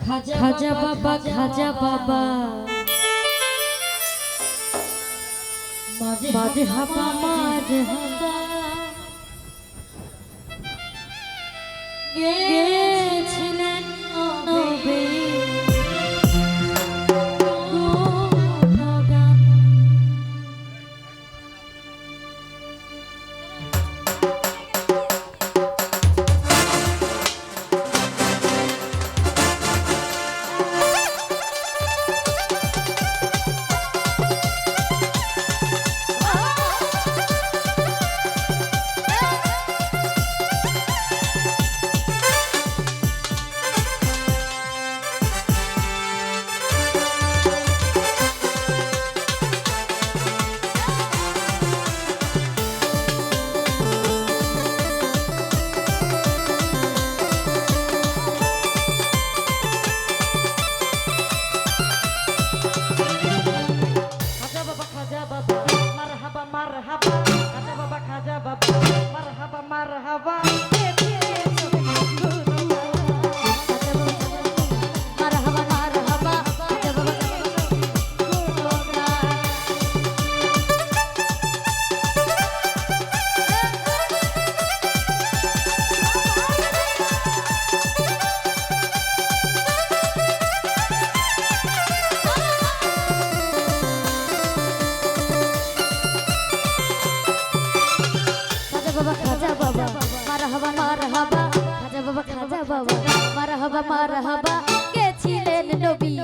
খাজা বাবা খাজা বাবা মাঝে হাবা মাঝে হাবা মারহাবা মারহাবা মারহাবা কে ছিলেন নবী?